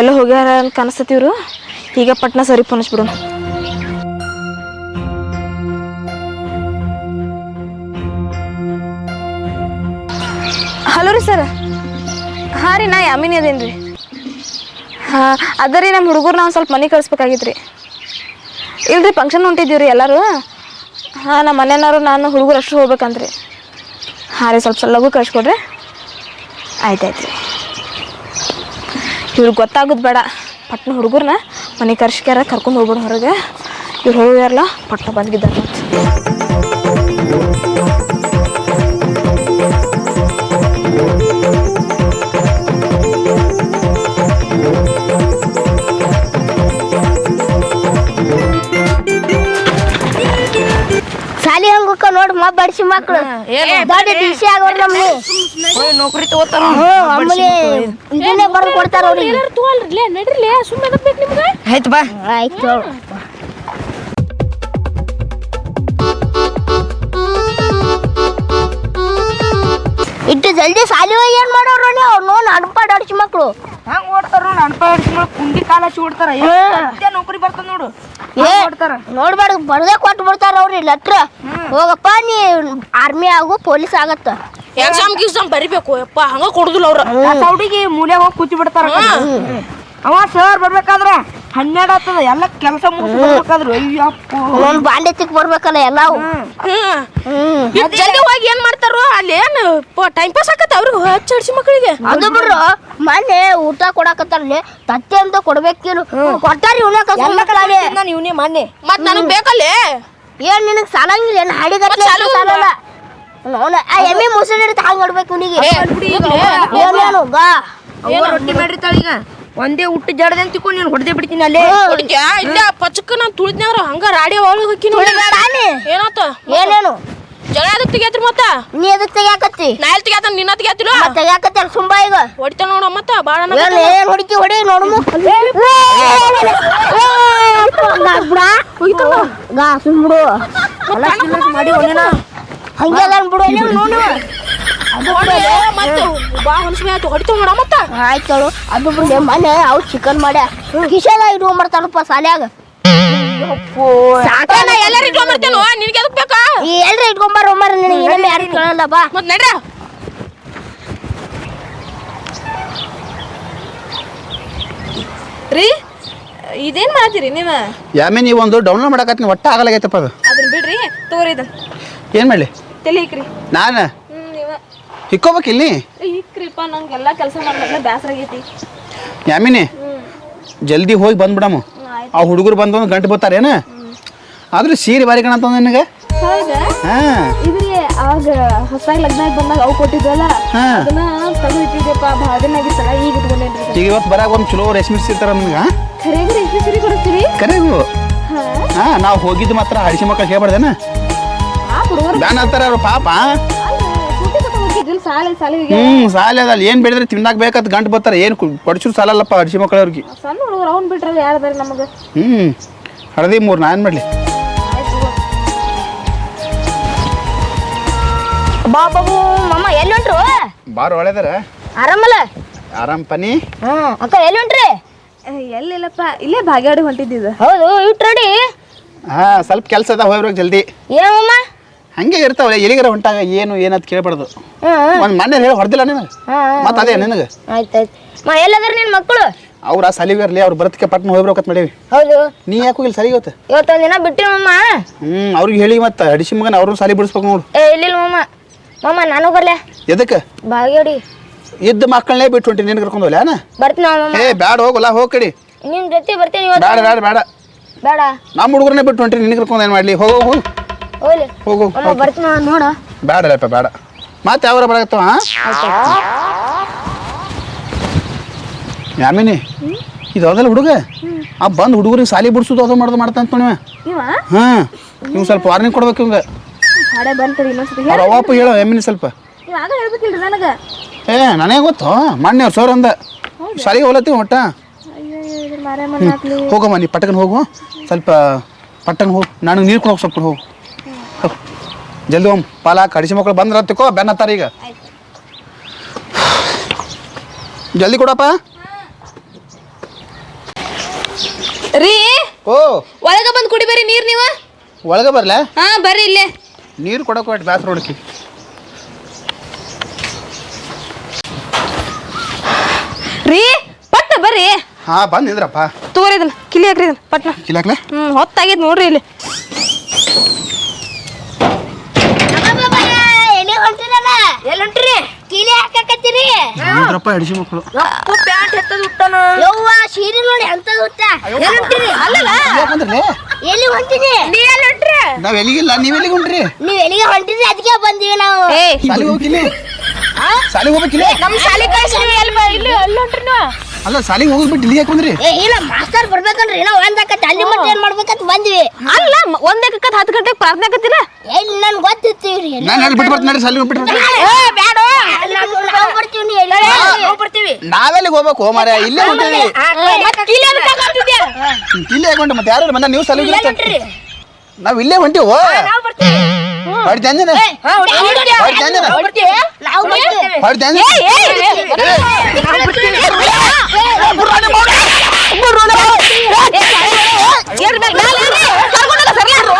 ಎಲ್ಲ ಹೋಗ್ಯಾರ ಅಂತ ಕಾಣಿಸ್ತತಿ ಇವ್ರು. ಈಗ ಪಟ್ನ ಸರಿ ಪುನಸ್ಬಿಡು ಹಲೋ ರೀ ಸರ್. ಹಾಂ ರೀ, ನಾ ಯಾಮಿನಿ ಅದೇನು ರೀ ಹಾಂ, ಅದ ರೀ ನಮ್ಮ ಹುಡುಗರು ನಾವು ಸ್ವಲ್ಪ ಮನೆ ಕಳಿಸ್ಬೇಕಾಗಿತ್ತು ರೀ. ಇಲ್ರಿ ಫಂಕ್ಷನ್ ಹೊಂಟಿದ್ದೀವಿ ರೀ ಎಲ್ಲರೂ. ಹಾಂ ನಮ್ಮ ಮನೆಯವರು, ನಾನು, ಹುಡುಗರು ಅಷ್ಟು ಹೋಗ್ಬೇಕಂತ್ರಿ. ಹಾಂ ರೀ, ಸ್ವಲ್ಪ ಸ್ವಲ್ಪ ಲಘು ಕಳಿಸ್ಕೊಡ್ರಿ. ಆಯ್ತು ರೀ. ಇವ್ರಿಗೆ ಗೊತ್ತಾಗೋದು ಬೇಡ. ಪಟ್ನ ಹುಡುಗರನ್ನ ಮನೆ ಕರ್ಸ್ಕ್ಯಾರ ಕರ್ಕೊಂಡು ಹೋಗ್ಬಿಡು ಹೊರಗೆ. ಇವ್ರು ಹೋಗ್ಯಾರಲ್ಲ ಪಟ್ನ ಬಂದಿದ್ದಾರೆ ನೋಡ್ ಮಾ ಬಡಿಸಿ ಮಕ್ಳು. ದೊಡ್ಡ ಡಿಸಿ ಆಗೋರ್ ನಮ್ನಿ ನೌಕರಿ ತಗೋತಾರ ಹ್ಮ್ ಅಮ್ಮನಿ ಇದನ್ನೇ ಬರ್ದು ಕೊಡ್ತಾರ ಅವ್ರಿಗೆ. ನಡ್ರಿಲೇ ಸುಮ್ಮನೆ ಬೇಕು ನಿಮ್ಗೆ? ಆಯ್ತು ಬಾ. ಆಯ್ತು ಇಟ್ಟು ಜಲ್ದಿ ಸಾಲಿ ಹೋಗಿ ಏನ್ ಮಾಡೋರು ನೀವು? ನೋನ್ ಅನ್ಪಾಡ್ ಅಡಿಸಿ ಮಕ್ಳು. ಹಂಗ ಓಡ್ತಾರ ಅಡ್ಸಿ ಮಕ್ಳು. ಕುಂಡಿ ಕಾಲ ಹಚ್ಚಿ ಓಡ್ತಾರ. ಮತ್ತೆ ನೌಕರಿ ಬರ್ತದ ನೋಡು. ಏ ನೋಡ್ಬೇಡ ಬರ್ದೇ ಕೊಟ್ಟು ಬಿಡ್ತಾರ ಅವ್ರಿ ಲೆಟ್ರ್ ಹೋಗಪ್ಪ ನೀ ಆರ್ಮಿ ಆಗು ಪೊಲೀಸ್ ಆಗತ್ತ. ಎಕ್ಸಾಮ್ ಗಿಕ್ಸಾಮ್ ಬರಿಬೇಕು ಯಪ್ಪ ಹಂಗ ಕೊಡುದಿಲ್ಲ ಅವ್ರ. ಹುಡುಗಿ ಮೂಲೆ ಹೋಗಿ ಕೂತಿ ಬಿಡ್ತಾರ ಅವ ಸರ್ ಬರ್ಬೇಕಾದ್ರ ಹನ್ನೆರಡು ಆಗ್ತದ ಎಲ್ಲ ಕೆಲಸ ಮುಗಿಸ್ಬೇಕಾದ್ರು ಅಯ್ಯಪ್ಪ. ಒಂದ್ ಬಾಂಡೆ ಚಿಕ್ಕ ಬರ್ಬೇಕಲ್ಲ ಎಲ್ಲಾವು? ಹ್ಮ್. ಹ್ಮ್. ಇಷ್ಟ್ ಜಲ್ದಿ ಹೋಗಿ ಏನ್ ಮಾಡ್ತಾರೋ ಅಲ್ಲಿ ಏನ್ ಟೈಮ್ ಪಾಸ್ ಆಕತ್ತ ಅವ್ರು ಹಚ್ಚಿ ಮಕ್ಕಳಿಗೆ ಅದು ಬಿಡ್ರು ಮೊನ್ನೆ ಊಟ ಕೊಡಕತ್ತಾರಲ್ಲಿ ತತ್ತೆ ಅಂತ ಕೊಡ್ಬೇಕಿರು. ಕೊಟ್ಟಾರಿ ಉಣ್ಣಕ ನಾನು ಇವನೇ ಮೊನ್ನೆ. ಮತ್ ನನಗ್ ಬೇಕಲ್ಲೇ? ಏನ್ ನಿನಗ್ ಸಾಲಂಗಿಲ್ಲ ಏನ್ ಹಾಡಿಗಟ್ಲೆ ಸಾಲಲ್ಲ. ನೋಡ ಆ ಎಮ್ಮೆ ಮುಸುಳಿ ಹಿಡಿದು ಹಂಗ್ ನೋಡ್ಬೇಕು ಇವನಿಗೆ. ಏನೇನು ಗಾ ರೊಟ್ಟಿ ಮಾಡಿರ್ತಾಳ ಈಗ ಒಂದೇ ಹುಟ್ಟು ಜಡದೆ ಅಂತ ತಿಳ್ಕೊಂಡು ನೀನು ಹೊಡೆದೇ ಬಿಡ್ತೀನಿ ಅಲ್ಲೇ ಹುಡುಗ್ಯಾ ಇಲ್ಲ ಪಚಕ್ಕ ನಾನ್ ತುಳಿದ್ನಾರ ಹಂಗ ರಾಡಿ ಒಳಗೆ ಹಾಕಿ ತುಳಿಬೇಡ ನೀ. ಏನಾತ ಏನೇನು ಜಗಳ ಅದಕ್ಕೆ ತೆಗಿಯತ್ರಿ ಮತ್ತ ನೀ ಎದಕ್ ತೆಗ್ಯಾಕತ್ತಿ ನಾ ಎಲ್ಲಿ ತೆಗಿಯತ್ತ ನಿನ್ನ ತೆಗಿಯತ್ತಿಲ್ಲ ತೆಗ್ಯಾಕತ್ತಿ ಅಲ್ಲಿ ಸುಂಬ ಈಗ ಹೊಡಿತ ನೋಡ ಮತ್ತ ಬಾಳ ಏನ್ ಏನ್ ಹೊಡಿತಿ ಹೊಡಿ ನೋಡಮು ಗಾ ಸುಮ್ಬಿಡು ಮಾಡಿ ಒಂದಿನ ಹಂಗೆ ಅದಾನ್ ಬಿಡು ಅಲ್ಲಿ ನೋಡು ಮತ್ತೆ ಬಾ ಹೊನ್ಸ್ಮೆ ಆಯ್ತು ಹೊಡಿತ ನೋಡ ಮತ್ತ. ಆಯ್ತು ಅದು ಬಿಡ್ಲೆ ಮನೆ ಅವ್ ಚಿಕನ್ ಮಾಡ್ಯ ಕಿಶೆಲ್ಲ ಮಾಡ್ತಾರಪ್ಪ ಸಾಲ್ಯಾಗ ಸಾಕ ನಾ ಎಲ್ಲಾರು ಇಟ್ಕೊಂಡ್ಬರ್ತೇನೋ ನಿನಗೆ ಅದಕ್ಕೆ ಬೇಕಾ? ಈ ಎಲ್ರ ಇಟ್ಕೊಂಬಾರ ಒಮ್ಮರ ನಿನಗೆ ಇನ್ನೊಮ್ಮೆ ಯಾರು ಕೇಳಲ್ಲ ಬಾ. ಮತ್ತೆ ನಡ್ರ. ರೀ ಇದೇನ್ ಮಾಡ್ತೀರಿ ನೀವು? ಯಾಮೆ ನೀವು ಒಂದು ಡೌನ್ಲೋಡ್ ಮಾಡಕತ್ತೀನಿ ಒಟ್ಟ ಆಗಲಾಗೈತಪ್ಪ ಅದು. ಅದನ್ನ ಬಿಡ್ರಿ ತಗೋರಿ ಏನ್ ಏನು ಮಾಡಲಿ? ತಲೆ ಇಕ್ರಿ ನಾನು? ಹಿಕ್ಕೋಬೇಕು ಇಲ್ಲಿ? ಇಕ್ರಿಪ್ಪ ಕೆಲಸ ಆಗೈತಿ ಯಾಮಿನಿ ಜಲ್ದಿ ಹೋಗಿ ಬಂದ್ಬಿಡಮ್ಮ ಆ ಹುಡುಗರು ಬಂದು ಗಂಟು ಬರ್ತಾರೇನ ಆದ್ರೆ ಸೀರೆ ಬಾರಿ ಕಾಣತ್ತ ನಿನಗೆ? ಹೌದಾ? ಹಾಂ. ಇದ್ರಿ ಆಗ ಹೊಸದಾಗಿ ಲಗ್ನ ಆಗಿ ಬಂದಾಗ ಅವು ಕೊಟ್ಟಿದ್ವಲ್ಲ ಹಾ. ಅದನ್ನ ತೆಗೆದು ಇಟ್ಟಿದ್ದೆಪ್ಪ ಭಾಳ ದಿನ ಆಗಿತ್ತಲ್ಲ ಈಗ ಇಟ್ಕೊಂಡೇನ್ರಿ ಈಗ ಇವತ್ತು ಬರಾಗ ಒಂದು ಚಲೋ ರೇಷ್ಮೆ ಸಿಗ್ತಾರ ನಿಮ್ಗೆ ಖರೇಗ್ರಿ ಎಷ್ಟು ಸರಿ ಕೊಡಿಸ್ತೀರಿ ಕರೆಗೂ ಹಾ. ಹಾಂ ನಾವು ಹೋಗಿದ್ದು ಮಾತ್ರ ಹಡಿಸಿ ಮಕ್ಕಳು ಹೇಳ್ಬಾರ್ದೇನ ಆ ಹುಡುಗರು ಬ್ಯಾನ್ ಅಂತಾರ ಅವ್ರು ಪಾಪ. ಹೋಗಿದ್ದಿಲ್ಲ ಸಾಲಿ ಸಾಲಿಗೆ. ಹ್ಞೂ ಸಾಲ ಅದಲ್ಲ. ಏನು ಬೆಳೆದ್ರೆ ತಿನ್ನಾಕ ಬೇಕಂತ ಗಂಟು ಬರ್ತಾರೆ. ಏನು ಕೊಡ್ಸೂರು ಸಾಲಲ್ಲಪ್ಪ ಹಡಿಸಿ ಮಕ್ಕಳವ್ರಿಗೆ. ಸಣ್ಣ ಹುಡುಗರು ಅವ್ನು ಬಿಟ್ರಲ್ಲ ಯಾರದಾರ ನಮಗೆ? ಹ್ಞೂ ಹಳದಿ ಮೂರು ನಾನು ಮಾಡಲಿ. ಬಾ ಬಾಬು ಮಮ್ಮ ಎಲ್ಲಿ ಹೊಂಟ್ರು ಬಾರ್ ಒಳ್ಳೆದಾರ. ಆರಾಮಲ್ಲ? ಆರಾಮ್ ಪನಿ? ಹ್ಮ್. ಅಕ್ಕ ಎಲ್ಲಿ ಹೊಂಟ್ರಿ ಎಲ್ಲಿಲ್ಲಪ್ಪ ಇಲ್ಲೇ ಭಾಗ್ಯಾಡಿ ಹೊಂಟಿದ್ದಿದ್ದು ಹೌದು ಇಟ್ ರೆಡಿ ಹಾಂ ಸ್ವಲ್ಪ ಕೆಲ್ಸ ಅದ ಹೋಗ್ಬೇಕು ಜಲ್ದಿ. ಏನಮ್ಮ? ಹಂಗೆ ಇರ್ತಾವಲ್ಲ ಎಲ್ಲಿಗಾರ ಹೊಂಟಾಗ ಏನು ಏನಂತ ಕೇಳ್ಬಾರ್ದು. ಹ್ಮ್ ಒಂದು ಮನೆ ಹೇಳಿ ಹೊಡೆದಿಲ್ಲ ನೀನು? ಮತ್ತೆ ಅದೇ ನಿನಗೆ. ಆಯ್ತಾಯ್ತು ಮಾ ಎಲ್ಲದಾರ ನಿನ್ ಮಕ್ಕಳು ಅವ್ರ ಸಲಿಗೆ ಇರಲಿ ಅವ್ರು ಬರತ್ಕೆ ಪಟ್ನ ಹೋಗ್ಬೇಕಂತ ಮಾಡೀವಿ. ಹೌದು. ನೀ ಯಾಕೋ ಇಲ್ಲಿ ಸಲಿಗೆ ಇವತ್ತು? ಇವತ್ತೊಂದ್ ದಿನ ಬಿಟ್ಟಿ ಮಮ್ಮ. ಹ್ಞೂ ಅವ್ರಿಗೆ ಹೇಳಿ ಮತ್ತೆ. ಅಡಿಸಿ ಮಗನ ಅವ್ರನ್ನ ಸಾಲಿ ಬಿಡಿಸ್ಬೇಕು ನೋಡು. ಏ ಇಲ್ಲಿಲ್ಲ ಮಮ್ಮ. ಮಮ್ಮ ನಾನು ಬರ್ಲೆ. ಎದಕ್ಕೆ? ಬಾಗೇಡಿ ಇದ್ದ ಮಕ್ಕಳನ್ನೇ ಬಿಟ್ಟು ಹೊಂಟಿ ನಿನ್ ಕರ್ಕೊಂಡು ಹೋಗ್ಲ ಬರ್ತೀನಿ ಮಮ್ಮ. ಏ ಬ್ಯಾಡ ಹೋಗಲ್ಲ ಹೋಗ್ ಕಡಿ. ನಿನ್ ಜೊತೆ ಬರ್ತೀನಿ ಇವತ್ತು. ಬೇಡ ಬೇಡ ಬೇಡ ಬೇಡ ನಮ್ಮ ಹುಡುಗರನ್ನೇ ಬಿಟ್ಟು ಹೊಂಟಿ ನಿನ್ ಕರ್ಕೊಂಡು ಏನು ಮಾಡ್ಲಿ? ಹೋಗು ಹೋಗು. ಹೋಗ್ಲಿ. ಹೋಗು ಬರ್ತೀನಿ ನೋಡ. ಬೇಡ ಬೇಡ ಮತ್ತೆ ಯಾವ ಬರಾಕತ್ತವ ಯಾಮಿನಿ ಇದು ಅದಲ್ಲ ಹುಡುಗ? ಆ ಬಂದು ಹುಡುಗರಿಗೆ ಸಾಲಿ ಬಿಡಿಸೋದು ಅದು ಮಾಡೋದು ಮಾಡ್ತಾ ಅಂತ ಇವ? ಹಾಂ ನೀವು ಸ್ವಲ್ಪ ವಾರ್ನಿಂಗ್ ಕೊಡ್ಬೇಕು ಇವಂಗ ಅವ್ವಪ್ಪ ಹೇಳೋ. ಯಾಮಿನಿ ಸ್ವಲ್ಪ. ಏ ನನಗೆ ಗೊತ್ತು ಮೊನ್ನೆ ಅವ್ರು ಸರ್ ಅಂದ. ಶಾಲೆಗೆ ಹೋಲತ್ತೀವಿ ಒಟ್ಟ? ಹೋಗಮ್ಮ ನೀ ಪಟ್ಟಕನ್ ಹೋಗು ಸ್ವಲ್ಪ ಪಟ್ಟನ್ ಹೋಗಿ ನನಗೆ ನೀರು ಕೊಡೋಕೆ ಸ್ವಲ್ಪ ಹೋಗು. ಜಲ್ದಿ ಹೋಮ್. ಪಾಲಾಕ್ ಕಡಿಸಿ ಮಕ್ಕಳು ಬಂದ್ರ ತಿಕ್ಕೋ ಬೆನ್ನ ಹತ್ತಾರ ಈಗ. ಜಲ್ದಿ ಕೊಡಪ್ಪ. ರೀ ಓ. ಒಳಗ ಬಂದು ಕುಡಿಬೇರಿ ನೀರ್ ನೀವ. ಒಳಗೆ ಬರ್ಲ? ಹಾ ಬರ್ರಿ ಇಲ್ಲೇ. ನೀರು ಕೊಡಕ್ಕೆ ಹೊಟ್ಟು ಬ್ಯಾಸ್ರ ಹೊಡಕಿ ರೀ ಪಟ್ಟ ಬರ್ರಿ. ಹಾ ಬಂದು ನಿಂದ್ರಪ್ಪ. ತಗೋರಿ ಇದನ್ನ ಕಿಲಿ ಹಾಕ್ರಿ ಇದನ್ನ ಪಟ್ನ. ಕಿಲಾಕ್ಲೆ ಹ್ಮ್ ಹೊತ್ತಾಗೈತ್ ನೋಡ್ರಿ ಇಲ್ಲಿ ಎಲ್ಲಿ ಹೊಂಟಿರಲ್ಲ ಎಲ್ಲಿ ಹೊಂಟ್ರಿ ಕೀಲಿ ಹಾಕಕತ್ತೀರಿ ನಿಂದ್ರಪ್ಪ ಎಡಿಸಿ ಮಕ್ಕಳು. ಪ್ಯಾಂಟ್ ಎತ್ತದ ಉಟ್ಟನ ಯವ್ವ ಸೀರೆ ನೋಡಿ ಅಂತದ ಉಟ್ಟ ಎಲ್ಲಿ ಹೊಂಟಿರಿ? ಅಲ್ಲಲ್ಲ ಬಂದ್ರಲೇ ಎಲ್ಲಿ ಹೊಂಟಿರಿ? ನೀ ಎಲ್ಲಿ ಹೊಂಟ್ರಿ? ನಾವು ಎಲ್ಲಿಗಿಲ್ಲ ನೀವ್ ಎಲ್ಲಿಗೆ ಹೊಂಟ್ರಿ? ನೀವ್ ಎಲ್ಲಿಗೆ ಹೊಂಟಿರಿ? ಅದಕ್ಕೆ ಬಂದಿವಿ ನಾವು. ಏ ಸಾಲಿಗೆ ಹೋಗಿಲ್ಲ ಶಾಲೆಗೆ ಹೋಗ್ಬೇಕಿಲ್ಲ? ನಮ್ ಶಾಲೆ ಕಳ್ಸಿರಿ ಎಲ್ಲಿ ಇಲ್ಲಿ ಎಲ್ಲಿ ಹೊಂಟ್ರಿ ಅಲ್ಲ ಶಾಲೆಗೆ ಹೋಗ್ಬಿಟ್ಟು ಇಲ್ಲಿಗೆ ಯಾಕೆ ಬಂದ್ರಿ? ಏ ಇಲ್ಲ ಮಾಸ್ಟರ್ ಬರ್ಬೇಕನ್ರಿ ಏನೋ ಒಂದಕ್ಕತ್ತ ಅಲ್ಲಿ ಮಟ್ಟ ಏನ್ ಮಾಡ್ಬೇಕಂತ ಬಂದ್ವಿ ಅಲ್ಲ ಒಂದ್ ಕಕ್ಕತ್ ಹತ್ತು ಗಂಟೆಗೆ ಪ್ರಾರ್ಥನೆ ಆಕತ್ತಿಲ್ಲ ಎಲ್ಲಿ ನನ್ ಗೊತ್ತಿರ್ತೀವ್ರಿ ನಾನು ಅಲ್ಲಿ ಬಿಟ್ಟು ಬರ್ತೀನಿ ನಡ್ರಿ ಸಾಲಿಗೆ ಬಿಟ್ಟು ಬರ್ತೀನಿ ಬೇಡ ನಾವು ಬರ್ತೀವಿ ನೀ ಎಲ್ಲಿ ನಾವು ಬರ್ತೀವಿ ನಾವೆಲ್ಲಿಗೆ ಹೋಗ್ಬೇಕು ಮಾರ್ಯ ಇಲ್ಲೇ ಹೊಂಟೀವಿ ಇಲ್ಲೇ ಯಾಕೆ ಮತ್ತೆ ಯಾರು ಬಂದ ನೀವು ಸಲ್ಲಿ? ನಾವು ಇಲ್ಲೇ ಹೊಂಟಿವು ಹೊಡ್ತಿ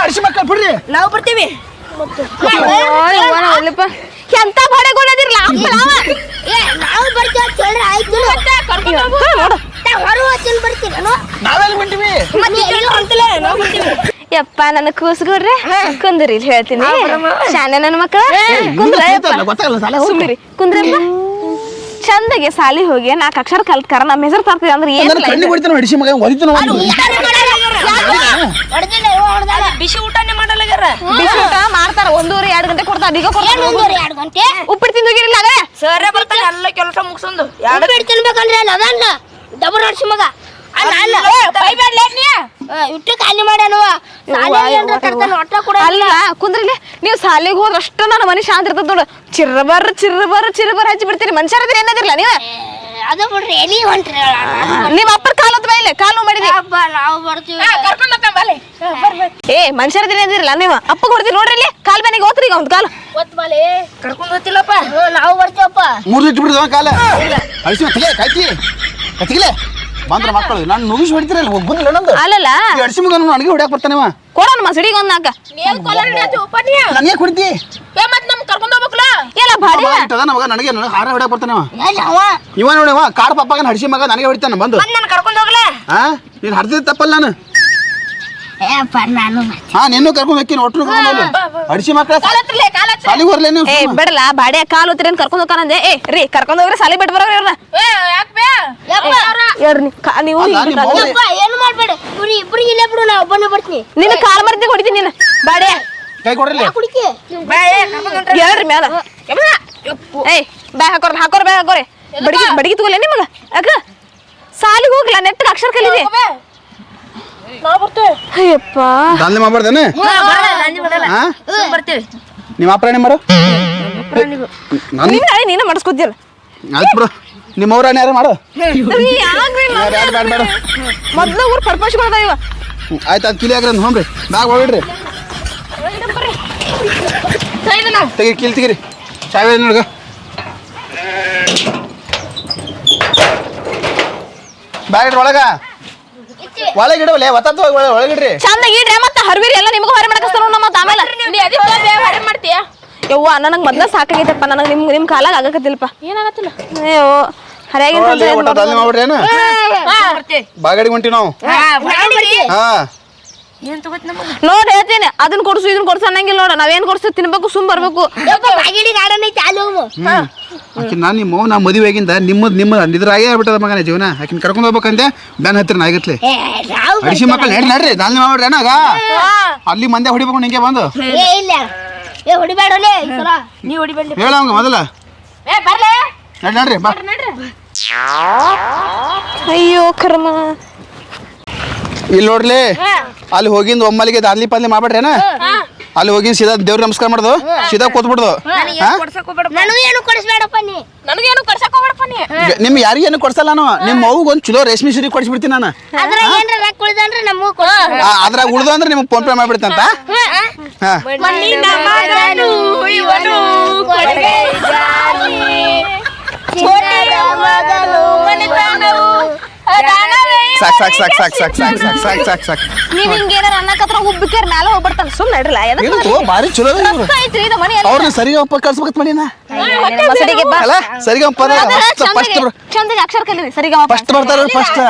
ಅಡಿಸಿ ಮಕ್ಕಳು ಬಿಡ್ರಿ ನಾವು ಬರ್ತೀವಿ. ಎಂತ ಬಡ ಏ ನಾವು ಬರ್ತೀವಿ ಅಂತ ಹೇಳ್ರಿ ಆಯ್ತು. ಹೊರ ಹೋಗ್ತೀನಿ ಬರ್ತೀರೇನು ನಾವೆಲ್ಲಿ ಹೊಂಟಿವಿ ಮತ್ತೆ ಎಲ್ಲಿ ಹೊಂಟಿಲ್ಲ ನಾವು ಬರ್ತೀವಿ. ಯಪ್ಪ ನನ್ನ ಕೂಸ್ಕೊಡ್ರೆ ಕುಂದ್ರಿ ಇಲ್ಲಿ ಹೇಳ್ತೀನಿ. ಶಾನೆ ನನ್ನ ಮಕ್ಕಳ ಚಂದಗೆ ಸಾಲಿ ಹೋಗಿ ನಾಲ್ಕು ಅಕ್ಷರ ಕಲ್ತ್ಕಾರ ನಮ್ಮ ಹೆಸರು ತರ್ತೀವಿ ಅಂದ್ರೆ ಏನು ಬಿಸಿ ಊಟನೇ ಮಾಡಲ್ಲಾಗ್ಯಾರ ಬಿಸಿ ಊಟ ಮಾಡ್ತಾರ ಒಂದೂವರೆ ಎರಡು ಗಂಟೆ ಕೊಡ್ತಾರ ಈಗ ಏನು ಒಂದೂವರೆ ಎರಡು ಗಂಟೆ? ಉಪ್ಪಿಟ್ಟು ತಿಂದೋಗಿರಿಲ್ಲ ಅದೇ ಸರೇ ಬರ್ತಾನೆ ಎಲ್ಲ ಕೆಲಸ ಮುಗಿಸೊಂದು. ಎರಡು ತಿನ್ಬೇಕಂದ್ರೆ ಅಲ್ಲ ಅದನ್ನ ಡಬಲ್ ಹೊಡ್ಸಿ ಮಗ. ಅಲ್ಲ ಅಲ್ಲ ಆ, ಇಟ್ಟು ಖಾಲಿ ಮಾಡ್ಯಾನವ ಅಲ್ಲ ಕುಂದ್ರಿಲ್ಲ ನೀವು ಸಾಲಿಗೆ ಹೋದ್ರ ಅಷ್ಟ ನನ್ನ ಮನೆ ಶಾಂತ ಇರ್ತದ ನೋಡು. ಚಿರ್ಬರ್ ಚಿರ್ಬರ್ ಚಿರ್ಬರ್ ಹಚ್ಚಿ ಬಿಡ್ತೀರಿ. ಮನುಷ್ಯರದ್ರ ಏನದಿರ್ಲ ನೀವು? ಅದು ಬಿಡ್ರಿ ಎಲ್ಲಿ ಹೊಂಟ್ರಿ ನಿಮ್ಮ ಅಪ್ಪರ ಕಾಲು ಹೊತ್ತ ಬೈಲೆ ಕಾಲು ಮಾಡಿದ್ರಿ ನಾವು ಬರ್ತೀವಿ. ಏ ಮನುಷ್ಯರದ್ರ ಇದಿರಲ್ಲ ನೀವು? ಅಪ್ಪ ಕೊಡ್ತೀರಿ ನೋಡ್ರಿ ಇಲ್ಲಿ. ಕಾಲ್ ಮನೆಗೆ ಹೋತ್ರಿ ಈಗ ಒಂದು ಕಾಲು. ಒತ್ ಕರ್ಕೊಂಡು ಹೋಗ್ತಿಲ್ಲಪ್ಪ. ಓ ನಾವು ಬರ್ತೀವಪ್ಪ. ಮೂರು ಇಟ್ಟು ಬಿಡ್ದು ಕಾಲ. ಅಡಿಸಿ ತಲೆ ಕತ್ತಿ ಕತ್ತಿಗಿಲೆ ಬಂದ್ರ ಮಕ್ಕಳು ನಾನು ನುಗ್ಗಿಸಿ ಹೊಡಿತೀರಲ್ಲ ಬಂದಿಲ್ಲ ನಂದು ಅಲ್ಲಲ್ಲ. ಅಡಿಸಿ ಮಗ ನನಗೆ ಹೊಡ್ಯಾಕ ಬರ್ತಾನವ ಕೊಡೋಣ ಮಸಡಿಗೆ ಒಂದ್ ನಾಕ ನನಗೆ ಕುಡಿತಿ ಮತ್ ನಮ್ ಕರ್ಕೊಂಡು ಹೋಗ್ಬೇಕಲ್ಲ? ಎಲ್ಲ ಬಾಡಿ ಇಟ್ಟದ ನಮಗ ನನಗೆ ನನಗೆ ಹಾರ ಹೊಡ್ಯಾಕ ಬರ್ತಾನವ ಅವ. ಇವ ನೋಡವ ಕಾರ್ ಪಪ್ಪಗ ಹಡಿಸಿ ಮಗ ನನಗೆ ಹೊಡಿತಾನ ಬಂದು. ನಾನು ಕರ್ಕೊಂಡು ಹೋಗ್ಲಾ. ಹಾ ನೀನು ಹಡ್ದಿದ್ ತಪ್ಪಲ್ಲ ನಾನು. ಹಾ ನಿನ್ನೂ ಕರ್ಕೊಂಡು ಹೋಗ್ತೀನಿ ಒಟ್ಟು ಅಡಿಸಿ ಮಕ್ಕಳ ಸಾಲಿಗೆ ಬರ್ಲೇ ನೀವು ಏ ಬಿಡಲ್ಲ ಬಾಡೆ ಕಾಲ್ ಹೋತ್ರಿ ಅಂತ ಕರ್ಕೊಂಡ್ ಹೋಗ್ತಾನಂದೆ ಏ ರೀ ಕರ್ಕೊಂಡು ಹೋಗ್ರಿ ಸಾಲಿ ಬಿಟ್ಟು ಬರೋರಿ ಇವ್ರನ್ನ. ಯಪ್ಪ ಹೇಳ್ರಿ ಕಾ- ನೀವು ಅಲ್ಲ, ಹಿಂಗ್ ನಿಮ್ಮ ಯಪ್ಪ ಏನು ಮಾಡ್ಬೇಡ. ಇವ್ರಿ ಇಬ್ರಿಗೆ ಇಲ್ಲೇ ಬಿಡು ನಾ ಒಬ್ಬನೇ ಬರ್ತೀನಿ. ನಿನ್ನ ಕಾಲ್ ಮರ್ದಿ ಹೊಡಿತೀನಿ ನಿನ್ನ ಬಾಡೆ ಕೈ ಕೊಡ್ರಲಿ ಕುಡಿಕೆ? ಹೇಳ್ರಿ ಮ್ಯಾಲ. ಏಯ್ ಬ್ಯಾ ಹಾಕೋರ್ ಹಾಕೋರ್ ಬ್ಯಾ ಹಾಕೋರಿ. ಬಡಗಿ ಬಡಗಿ ತಗೋಲೇ ನಿಮಗ. ಅಕ್ಕ ಸಾಲಿಗೆ ಹೋಗ್ಲ ನೆಟ್ಟಗೆ ಅಕ್ಷರ ಕಲಿದೆ ನಾವು ಬರ್ತೇವೆ. ಅಯ್ಯಪ್ಪ. ದಾಂಧಲೆ ಮಾಡ್ಬಾರ್ದೇನೆ? ಹಾ? ಬರ್ತೀವಿ. ನಿಮ್ಮ ಅಪ್ರಾಣಿ ಮಾಡು ನಾನು ನೀನ್ ನಾಳೆ ನೀನ ಮಾಡಿಸ್ಕೊತಿಯಲ್ಲ. ಆಯ್ತು ಬಿಡು ನಿಮ್ಮ ಅವ್ರಾಣಿ ಯಾರು ಮಾಡು? ಯಾರು? ಬೇಡ ಊರು ಪರ್ಪಸ್ಗಳದ ಇವ. ಆಯ್ತು ಅದು ಕಿಲಿ ಆಗ್ರಿ ಹೋಗ್ರಿ ಬ್ಯಾಗ್ ಹೋಗ್ಬಿಡ್ರಿ ತೆಗಿ ಕಿಲ್ ತೆಗಿರಿ. ಚಾವಿ ನೋಡ್ಗ. ಬ್ಯಾಗ್ ಒಳಗ? ಒಳಗಿಡವಲ್ಲ ಒತ್ತತ್ತು ಒಳಗಿಡ್ರಿ. ಚಂದಾಗಿ ಇಡ್ರಿ ಮತ್ತೆ ಹರ್ವಿರಿ ಎಲ್ಲ ನಿಮಗೂ ಹೊರ ಮಾಡಕಸ್ತಾರ ನಮ್ಮ ಆಮೇಲೆ. ಆಮೇಲೆ ಮಾಡ್ತೀಯ? ಯವ್ವ ನನಗೆ ಮೊದ್ಲ ಸಾಕಾಗೈತಪ್ಪ ನನಗೆ ನಿಮ್ ನಿಮ್ ಕಾಲಾಗ ಆಗಕತ್ತಿಲ್ಲಪ್ಪ. ಏನಾಗತ್ತಿಲ್ಲ? ಅಯ್ಯೋ ಹರಿಯಾಗಿ ಬಾಗಡಿ ಹೊಂಟಿ ನಾವು? ಹಾ. ಏನ್ ತಗೋತ್ ನಮಗೆ ನೋಡ್ ಹೇಳ್ತೀನಿ. ಅದನ್ನ ಕೊಡ್ಸು ಇದನ್ನ ಕೊಡ್ಸ ಅನ್ನಂಗಿಲ್ಲ ನೋಡ. ನಾವೇನ್ ಕೊಡ್ಸ ತಿನ್ಬೇಕು ಸುಮ್ ಬರ್ಬೇಕು. ಯಪ್ಪ ಬಾಗಿಡಿ ಗಾರ್ಡನ್ ಐತಿ ಅಲ್ಲಿ ಹೋಗು. ಆಕಿನ ನಾನು ನಿಮ್ಮ ನಾ ಮದುವೆ ಆಗಿಂದ ನಿಮ್ಮದು ನಿಮ್ಮ ಇದ್ರಾಗೆ ಆಗ್ಬಿಟ್ಟದ ಮಗನ ಜೀವನ. ಆಕಿನ ಕರ್ಕೊಂಡು ಹೋಗ್ಬೇಕಂತೆ ಬ್ಯಾನ್ ಹತ್ತಿರ ಆಗತ್ಲೆ ಅಡಿಸಿ ಮಕ್ಕಳು ನಡ್ರಿ ನಡ್ರಿ ದಾಂಧಲೆ ಮಾಡ್ಬಿಡ್ರಿ ಅಣ್ಣಾಗ ಅಲ್ಲಿ ಮಂದೆ ಹೊಡಿಬೇಕು ನಿಂಗೆ ಬಂದು. ಏ ಇಲ್ಲ. ಏ ಹೊಡಿಬೇಡಲೇ ನೀ ಹೊಡಿಬೇಡಿ ಹೇಳ ಅವಂಗ ಮೊದಲ. ಏ ಬರ್ಲೇ. ನಡ್ರಿ ನಡ್ರಿ ಬಾ. ಅಯ್ಯೋ ಕರ್ಮ. ಇಲ್ಲಿ ನೋಡ್ಲಿ. ಅಲ್ಲಿ ಹೋಗಿಂದ ಒಮ್ಮಲಿಗೆ ದಾದ್ಲಿ ಪಾದ್ಲಿ ಮಾಡ್ಬೇಡ್ರೇನ? ಅಲ್ಲಿ ಹೋಗಿಂದ ಸೀದಾ ದೇವ್ರ ನಮಸ್ಕಾರ ಮಾಡ್ದು. ಸೀದಾ ಕೂತ್ಬಿಡ್ದು ನಿಮ್ ಯಾರಿಗೆ ಏನು ಕೊಡಿಸ್ಬೇಡಪ್ಪ ನೀ. ನನಗೇನು ಕರ್ಸಕ್ ನೀ. ನಿಮ್ ಯಾರಿಗೇನು ಕೊಡ್ಸಲ್ಲ ನಾನು? ನಿಮ್ಮ ಮಗುಗೆ ಒಂದು ಚಲೋ ರೇಷ್ಮೆ ಸೀರೆ ಕೊಡಿಸ್ಬಿಡ್ತೀನಿ ನಾನು. ಅದ್ರಾಗ ಉಳ್ದು ಅಂದ್ರೆ ನಿಮ್ಗೆ ಫೋನ್ ಪೇ ಮಾಡ್ಬಿಡ್ತಂತ ಮಗನು ಇವನು ಕೊಡುಗೆ ಜಾಲಿ ಚಿನ್ನದ ಮಗನು ಸಾಕ್ ಸಾಕ್ ಸಾಕ್ ಸಾಕ್ ಸಾಕ್ ಸಾಕ್ ಸಾಕ್ ಸಾಕ್ ಸಾಕ್ ಸಾಕ್ ನೀವ್ ಹಿಂಗೇನಾರ ಅನ್ನಕತ್ರ ಉಬ್ಬಿಕೇರ್ ಮ್ಯಾಲ ಹೋಗ್ಬಿಡ್ತಾನ ಸುಮ್ಮನೆ ನಡ್ರಲ್ಲ ಏನಂತ ಭಾರಿ ಚಲೋ ಅದ ಇವ್ರು ಐತ್ರಿ ಇದು ಮನಿ ಅವ್ರನ್ನ ಸರಿಗೆ ಒಪ್ಪ ಕಳ್ಸ್ಬೇಕತ್ ಮಾಡಿನ ಮಸಡಿಗೆ ಬಾ ಅಲ್ಲ ಸರಿಗೆ ಒಪ್ಪ ಫಸ್ಟ್ ಚಂದಗೆ ಅಕ್ಷರ ಕಲೀರಿ ಸರಿಗ ಫಸ್ಟ್ ಬರ್ತಾರ ಫಸ್ಟ್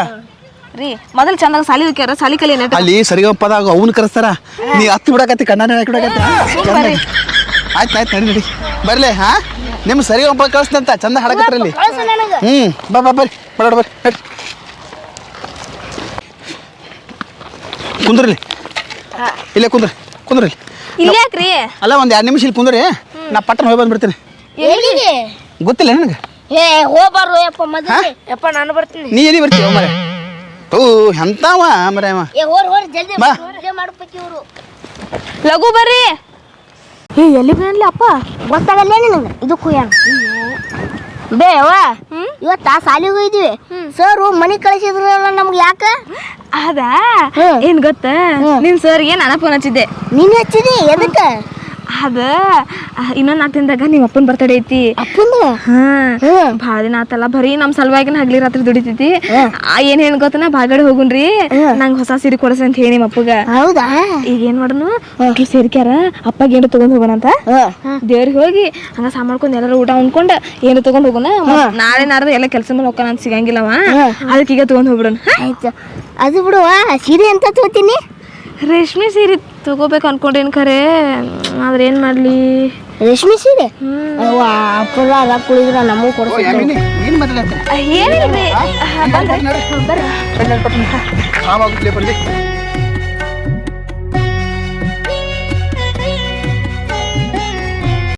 ರೀ ಮೊದಲು ಚಂದಾಗ ಸಾಲಿ ಹೋಗ್ಯಾರ ಸಾಲಿ ಕಲಿ ನೆಟ್ ಅಲ್ಲಿ ಸರಿಗಪ್ಪದಾಗ ಅವನು ಕರೆಸ್ತಾರ ನೀ ಹತ್ತಿ ಬಿಡಕತ್ತಿ ಕಣ್ಣಾಡಿ ಹಾಕಿಡಕತ್ತಿ ಆಯ್ತು ಆಯ್ತು ನಡಿ ನಡಿ ಬರ್ಲಿ ಹಾ ನಿಮ್ಮ ಸರಿಗಪ್ಪ ಕಳಿಸ್ತಂತ ಚಂದ ಹಾಡಕತ್ರಲ್ಲಿ ಹ್ಮ್ ಹ್ಞೂ ಬಾ ಬಾ ಬರ್ರಿ ಬರೋಣ ಬರ್ರಿ ಕುಂದ್ರಲ್ಲಿ ಇಲ್ಲೇ ಕುಂದ್ರಿ ಕುಂದ್ರಿ ಇಲ್ಲ ಯಾಕ್ರಿ ಅಲ್ಲ ಒಂದು ಎರಡು ನಿಮಿಷ ಇಲ್ಲಿ ಕುಂದ್ರಿ. ನಾ ಪಟ್ಟಣ ಹೋಗಿ ಬಂದ್ಬಿಡ್ತೀನಿ. ಎಲ್ಲಿಗೆ? ಗೊತ್ತಿಲ್ಲ ನನಗೆ? ಏ ಯಪ್ಪ ಮೊದಲು ಯಪ್ಪ ನಾನು ಬರ್ತೀನಿ. ನೀ ಎಲ್ಲಿ ಬರ್ತೀವ ಮರೆ? ಓ ಎಂತಾವ ಮರೆ ಅವ? ಏ ಹೋರ್ ಹೋರ್ ಜಲ್ದಿ ಬಾ. ಜಲ್ದಿ ಮಾಡ್ಬೇಕು ಇವ್ರು. ಲಘು ಬರ್ರಿ. ಏ ಎಲ್ಲಿ ಬನ್ಲಿ ಅಪ್ಪ? ಗೊತ್ತಾಗಲ್ಲ ನಿನಗೆ? ಇದು ಕುಯ್ಯಾನ ಬೇ ಅವ್ವ ಇವತ್ತ ಸಾಲಿಗೆ ಹೋಗಿದ್ವಿ. ಸರ್ ಮನಿ ಕಳಿಸಿದ್ರಲ್ಲ ನಮ್ಗೆ ಯಾಕ? ಅದ. ಏನ್ ಗೊತ್ತ? ನಿನ್ ಸರ್ಗೆ ನಾನು ಫೋನ್ ಹಚ್ಚಿದ್ದೆ. ನೀನ್ ಹಚ್ಚಿದಿ? ಎದಕ್ಕ? ಅದ. ಇನ್ನೊಂದು ನಾಲ್ಕು ದಿನದಾಗ ನಿಮ್ಮ ಅಪ್ಪನ ಬರ್ತಡೇ ಐತಿ. ಅಪ್ಪನ ಹಾ. ಭಾಳ ದಿನ ಆತಲ್ಲ ಬರೀ ನಮ್ ಸಲುವಾಗಿನ ಹಗ್ಲಿ ರಾತ್ರಿ ದುಡಿತೈತಿ. ಆ, ಏನ್ ಏನ್ ಗೊತ್ತನ? ಬಾಗಡೆ ಹೋಗುನ್ರಿ. ನಂಗೆ ಹೊಸ ಸೀರೆ ಕೊಡಸ ಅಂತ ಹೇಳಿ ನಿಮ್ಮ ಅಪ್ಪಗ. ಹೌದಾ? ಈಗ ಏನ್ ಮಾಡೋನು ಮಕ್ಳು ಸೇರಿಕ್ಯಾರ ಅಪ್ಪಗ ಏನು ತಗೊಂಡ್ ಹೋಗೋಣ ಅಂತ. ದೇವ್ರಿಗೆ ಹೋಗಿ ಹಂಗ ಸಾಮಾಡ್ಕೊಂಡು ಎಲ್ಲರೂ ಊಟ ಉಣ್ಕೊಂಡ್ ಏನು ತಗೊಂಡ್ ಹೋಗೋಣ? ನಾಳೆ ನಾಡ್ದು ಎಲ್ಲ ಕೆಲಸ ಮೇಲೆ ಹೋಗೋಣ ಅಂತ ಸಿಗಂಗಿಲ್ಲವ ಅದಕ್ಕೆ ಈಗ ತಗೊಂಡ್ ಹೋಗ್ಬಿಡೋಣ. ಆಯ್ತು. ಅದು ಬಿಡುವ ಸೀರೆ ಅಂತ ತಗೋತೀನಿ? ರೇಷ್ಮೆ ಸೀರೆ ತಗೋಬೇಕು ಅನ್ಕೊಂಡೇನ್ ಖರೆ? ಆದ್ರೆ ಏನ್ ಮಾಡ್ಲಿ? ರೇಷ್ಮೆ ಸೀರೆ? ಅವ್ವ ಅಪ್ಪರ ಉಳಿದ್ರ ನಮಗೂ ಏನು ಬಂದು